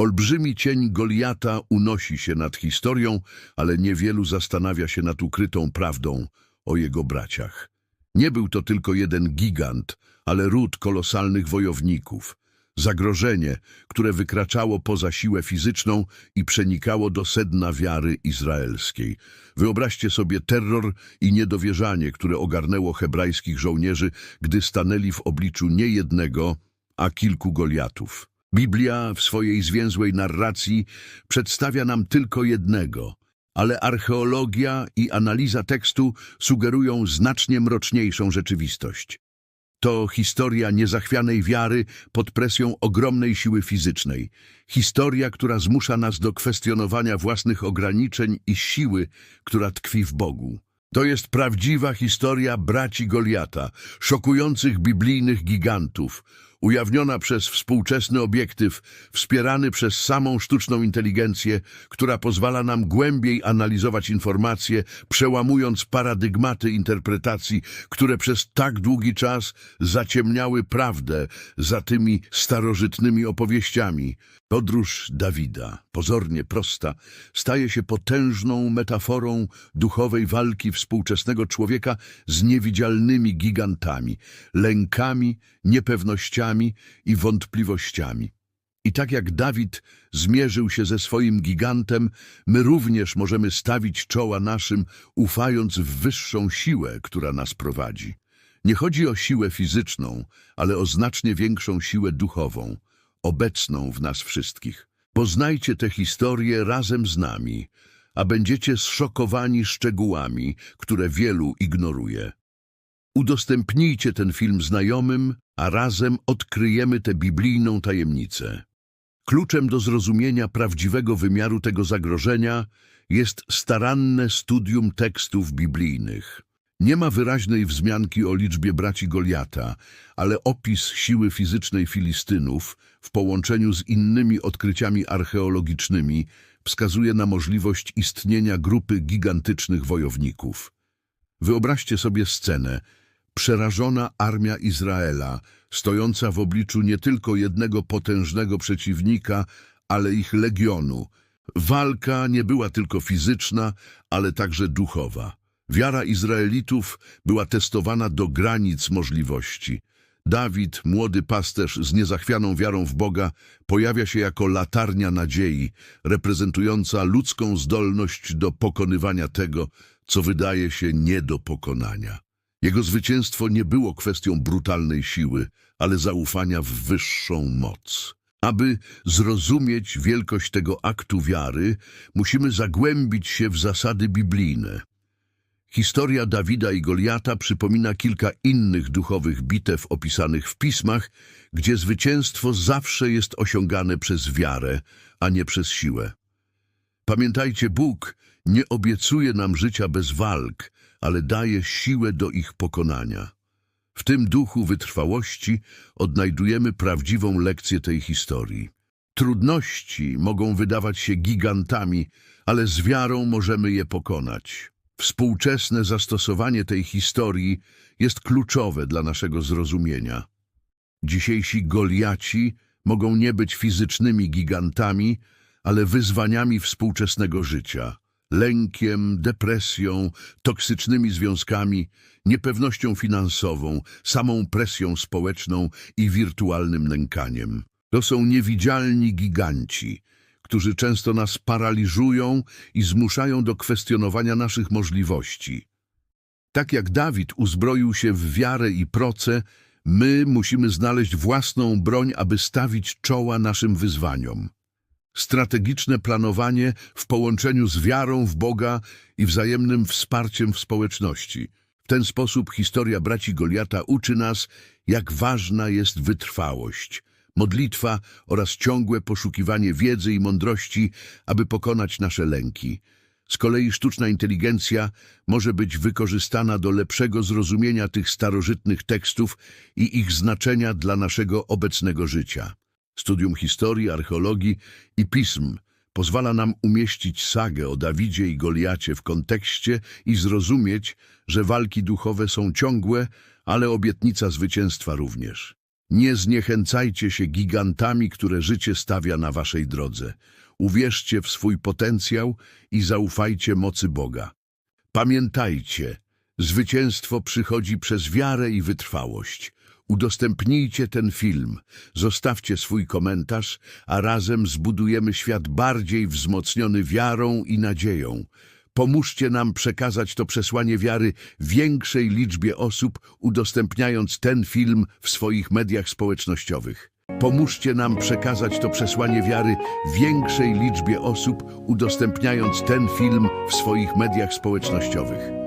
Olbrzymi cień Goliata unosi się nad historią, ale niewielu zastanawia się nad ukrytą prawdą o jego braciach. Nie był to tylko jeden gigant, ale ród kolosalnych wojowników. Zagrożenie, które wykraczało poza siłę fizyczną i przenikało do sedna wiary izraelskiej. Wyobraźcie sobie terror i niedowierzanie, które ogarnęło hebrajskich żołnierzy, gdy stanęli w obliczu nie jednego, a kilku Goliatów. Biblia w swojej zwięzłej narracji przedstawia nam tylko jednego, ale archeologia i analiza tekstu sugerują znacznie mroczniejszą rzeczywistość. To historia niezachwianej wiary pod presją ogromnej siły fizycznej. Historia, która zmusza nas do kwestionowania własnych ograniczeń i siły, która tkwi w Bogu. To jest prawdziwa historia braci Goliata, szokujących biblijnych gigantów, ujawniona przez współczesny obiektyw, wspierany przez samą sztuczną inteligencję, która pozwala nam głębiej analizować informacje, przełamując paradygmaty interpretacji, które przez tak długi czas zaciemniały prawdę za tymi starożytnymi opowieściami. Podróż Dawida, pozornie prosta, staje się potężną metaforą duchowej walki współczesnego człowieka z niewidzialnymi gigantami, lękami, niepewnościami i wątpliwościami. I tak jak Dawid zmierzył się ze swoim gigantem, my również możemy stawić czoła naszym, ufając w wyższą siłę, która nas prowadzi. Nie chodzi o siłę fizyczną, ale o znacznie większą siłę duchową, obecną w nas wszystkich. Poznajcie tę historię razem z nami, a będziecie zszokowani szczegółami, które wielu ignoruje. Udostępnijcie ten film znajomym, a razem odkryjemy tę biblijną tajemnicę. Kluczem do zrozumienia prawdziwego wymiaru tego zagrożenia jest staranne studium tekstów biblijnych. Nie ma wyraźnej wzmianki o liczbie braci Goliata, ale opis siły fizycznej Filistynów w połączeniu z innymi odkryciami archeologicznymi wskazuje na możliwość istnienia grupy gigantycznych wojowników. Wyobraźcie sobie scenę. Przerażona armia Izraela, stojąca w obliczu nie tylko jednego potężnego przeciwnika, ale ich legionu. Walka nie była tylko fizyczna, ale także duchowa. Wiara Izraelitów była testowana do granic możliwości. Dawid, młody pasterz z niezachwianą wiarą w Boga, pojawia się jako latarnia nadziei, reprezentująca ludzką zdolność do pokonywania tego, co wydaje się nie do pokonania. Jego zwycięstwo nie było kwestią brutalnej siły, ale zaufania w wyższą moc. Aby zrozumieć wielkość tego aktu wiary, musimy zagłębić się w zasady biblijne. Historia Dawida i Goliata przypomina kilka innych duchowych bitew opisanych w pismach, gdzie zwycięstwo zawsze jest osiągane przez wiarę, a nie przez siłę. Pamiętajcie, Bóg nie obiecuje nam życia bez walk, ale daje siłę do ich pokonania. W tym duchu wytrwałości odnajdujemy prawdziwą lekcję tej historii. Trudności mogą wydawać się gigantami, ale z wiarą możemy je pokonać. Współczesne zastosowanie tej historii jest kluczowe dla naszego zrozumienia. Dzisiejsi Goliaci mogą nie być fizycznymi gigantami, ale wyzwaniami współczesnego życia. Lękiem, depresją, toksycznymi związkami, niepewnością finansową, samą presją społeczną i wirtualnym nękaniem. To są niewidzialni giganci, którzy często nas paraliżują i zmuszają do kwestionowania naszych możliwości. Tak jak Dawid uzbroił się w wiarę i proce, my musimy znaleźć własną broń, aby stawić czoła naszym wyzwaniom. Strategiczne planowanie w połączeniu z wiarą w Boga i wzajemnym wsparciem w społeczności. W ten sposób historia braci Goliata uczy nas, jak ważna jest wytrwałość, modlitwa oraz ciągłe poszukiwanie wiedzy i mądrości, aby pokonać nasze lęki. Z kolei sztuczna inteligencja może być wykorzystana do lepszego zrozumienia tych starożytnych tekstów i ich znaczenia dla naszego obecnego życia. Studium historii, archeologii i pism pozwala nam umieścić sagę o Dawidzie i Goliacie w kontekście i zrozumieć, że walki duchowe są ciągłe, ale obietnica zwycięstwa również. Nie zniechęcajcie się gigantami, które życie stawia na waszej drodze. Uwierzcie w swój potencjał i zaufajcie mocy Boga. Pamiętajcie, zwycięstwo przychodzi przez wiarę i wytrwałość. Udostępnijcie ten film, zostawcie swój komentarz, a razem zbudujemy świat bardziej wzmocniony wiarą i nadzieją. Pomóżcie nam przekazać to przesłanie wiary większej liczbie osób, udostępniając ten film w swoich mediach społecznościowych. Pomóżcie nam przekazać to przesłanie wiary większej liczbie osób, udostępniając ten film w swoich mediach społecznościowych.